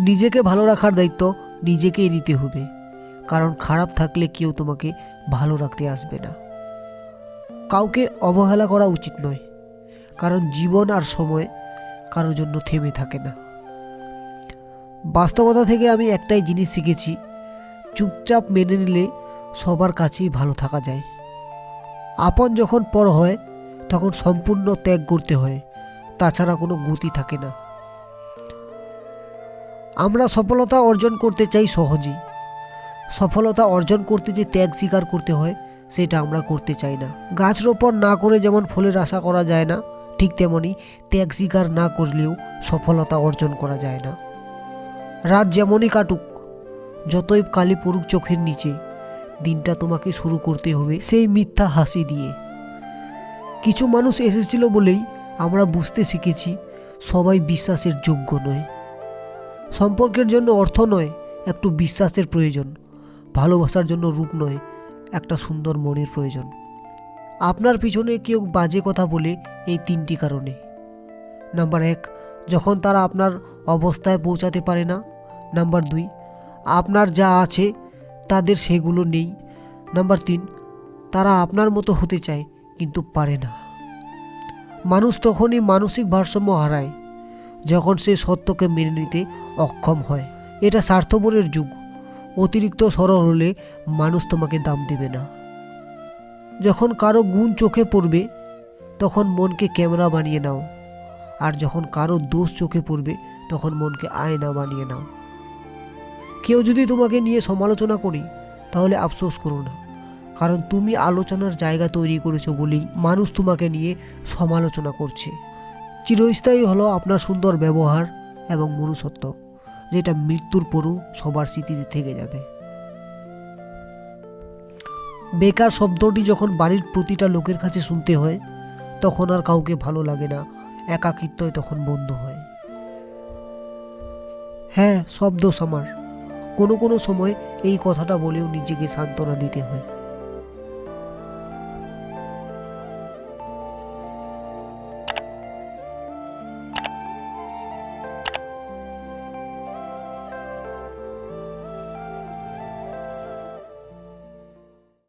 নিজেকে ভালো রাখার দায়িত্ব নিজেকেই নিতে হবে। কারণ খারাপ থাকলে কেউ তোমাকে ভালো রাখতে আসবে না। কাউকে অবহেলা করা উচিত নয়। কারণ জীবন আর সময় কারোর জন্য থেমে থাকে না। বাস্তবতা থেকে আমি একটাই জিনিস শিখেছি, চুপচাপ মেনে নিলে সবার কাছেই ভালো থাকা যায়। আপন যখন পর হয়, তখন সম্পূর্ণ ত্যাগ করতে হয়, তাছাড়া কোনো গতি থাকে না। আমরা সফলতা অর্জন করতে চাই সহজেই সফলতা অর্জন করতে যে ত্যাগ স্বীকার করতে হয়, সেটা আমরা করতে চাই না। গাছ রোপণ না করে যেমন ফলের আশা করা যায় না, ঠিক তেমনি ত্যাগ স্বীকার না করলেও সফলতা অর্জন করা যায় না। রাত যেমনই কাটুক, যতই কালি পড়ুক চোখের নিচে, দিনটা তোমাকে শুরু করতে হবে সেই মিথ্যা হাসি দিয়ে। কিছু মানুষ এসেছিল বলেই আমরা বুঝতে শিখেছি, সবাই বিশ্বাসের যোগ্য নয়। সম্পর্কের জন্য অর্থ নয়, একটু বিশ্বাসের প্রয়োজন। ভালোবাসার জন্য রূপ নয়, একটা সুন্দর মনের প্রয়োজন। আপনার পিছনে কেউ বাজে কথা বলে এই তিনটি কারণে। নাম্বার এক, যখন তারা আপনার অবস্থায় পৌঁছাতে পারে না। নাম্বার দুই, আপনার যা আছে তাদের সেগুলো নেই। নাম্বার তিন, তারা আপনার মতো হতে চায় কিন্তু পারে না। মানুষ তখনই মানসিক ভারসাম্য হারায়। যখন সে সত্যকে মেনে নিতে অক্ষম হয়। এটা স্বার্থপরের যুগ। অতিরিক্ত সরল হলে মানুষ তোমাকে দাম দেবে না। যখন কারও গুণ চোখে পড়বে, তখন মনকে ক্যামেরা বানিয়ে নাও। আর যখন কারও দোষ চোখে পড়বে, তখন মনকে আয়না বানিয়ে নাও। কেউ যদি তোমাকে নিয়ে সমালোচনা করি, তাহলে আফসোস করো না। কারণ তুমি আলোচনার জায়গা তৈরি করেছ বলেই মানুষ তোমাকে নিয়ে সমালোচনা করছে। চিরস্থায়ী হলো আপনার সুন্দর ব্যবহার এবং মনুষ্যত্ব, যেটা মৃত্যুর পরও সবার স্মৃতিতে থেকে যাবে। বেকার শব্দটি যখন বাড়ির প্রতিটা লোকের কাছে শুনতে হয়, তখন আর কাউকে ভালো লাগে না, একাকিত্বই তখন বন্ধ হয়। হ্যাঁ শব্দ আমার। কোনো কোনো সময় এই কথাটা বলেও নিজেকে সান্ত্বনা দিতে হয়।